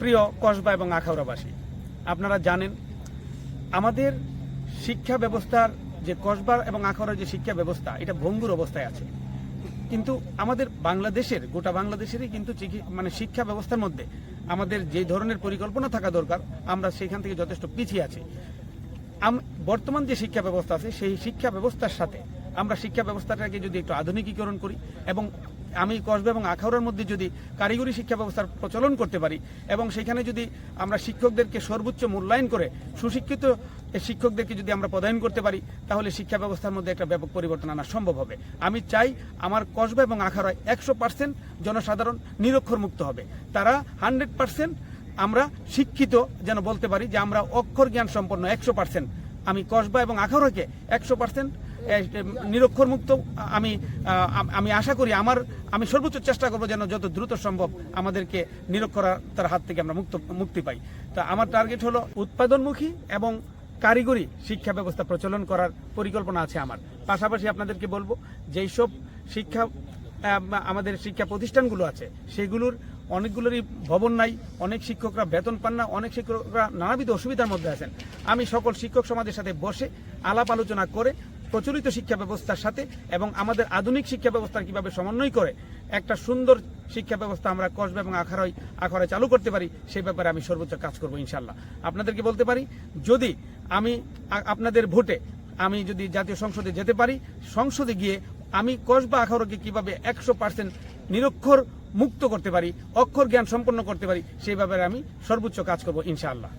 প্রিয় কসবা এবং আখাউড়াবাসী, আপনারা জানেন আমাদের শিক্ষা ব্যবস্থার যে কসবার এবং আখাউড়ার যে শিক্ষা ব্যবস্থা, এটা ভঙ্গুর অবস্থায় আছে। কিন্তু আমাদের বাংলাদেশের, গোটা বাংলাদেশেরই কিন্তু মানে শিক্ষা ব্যবস্থার মধ্যে আমাদের যে ধরনের পরিকল্পনা থাকা দরকার, আমরা সেখান থেকে যথেষ্ট পিছিয়ে আছি। বর্তমান যে শিক্ষা ব্যবস্থা আছে, সেই শিক্ষা ব্যবস্থার সাথে আমরা শিক্ষা ব্যবস্থাটাকে যদি একটু আধুনিকীকরণ করি এবং আমি কসবা এবং আখাউড়ার মধ্যে যদি কারিগরি শিক্ষা ব্যবস্থার প্রচলন করতে পারি এবং সেখানে যদি আমরা শিক্ষকদেরকে সর্বোচ্চ মূল্যায়ন করে, সুশিক্ষিত শিক্ষকদেরকে যদি আমরা প্রদায়ন করতে পারি, তাহলে শিক্ষা ব্যবস্থার মধ্যে একটা ব্যাপক পরিবর্তন আনা সম্ভব হবে। আমি চাই আমার কসবা এবং আখাউড়ায় একশো পার্সেন্ট জনসাধারণ নিরক্ষর মুক্ত হবে। তারা হান্ড্রেড পার্সেন্ট আমরা শিক্ষিত যেন বলতে পারি যে আমরা অক্ষর জ্ঞান সম্পন্ন একশো পার্সেন্ট আমি কসবা এবং আখাউড়াকে একশো পার্সেন্ট নিরক্ষর মুক্ত আমি আমি আশা করি আমার, আমি সর্বোচ্চ চেষ্টা করব যেন যত দ্রুত সম্ভব আমাদেরকে নিরক্ষরতার হাত থেকে আমরা মুক্ত, মুক্তি পাই। তা আমার টার্গেট হলো উৎপাদনমুখী এবং কারিগরি শিক্ষা ব্যবস্থা প্রচলন করার পরিকল্পনা আছে আমার। পাশাপাশি আপনাদেরকে বলব, যেই সব শিক্ষা আমাদের শিক্ষা প্রতিষ্ঠানগুলো আছে, সেগুলোর অনেকগুলোরই ভবন নাই, অনেক শিক্ষকরা বেতন পান না, অনেক শিক্ষকরা নানাবিধ অসুবিধার মধ্যে আছেন। আমি সকল শিক্ষক সমাজের সাথে বসে আলাপ আলোচনা করে প্রচলিত শিক্ষা ব্যবস্থার সাথে এবং আমাদের আধুনিক শিক্ষা ব্যবস্থার কীভাবে সমন্বয় করে, একটা সুন্দর শিক্ষা ব্যবস্থা আমরা কসবা এবং আখাড়ায় আখাড়ায় চালু করতে পারি সেই ব্যাপারে আমি সর্বোচ্চ কাজ করব ইনশাল্লাহ আপনাদেরকে বলতে পারি, যদি আমি আপনাদের ভোটে আমি যদি জাতীয় সংসদে যেতে পারি, সংসদে গিয়ে আমি কসবা আখাউড়াকে কীভাবে একশো পার্সেন্ট নিরক্ষর মুক্ত করতে পারি, অক্ষর জ্ঞান সম্পন্ন করতে পারি সেই ব্যাপারে আমি সর্বোচ্চ কাজ করব ইনশাআল্লাহ।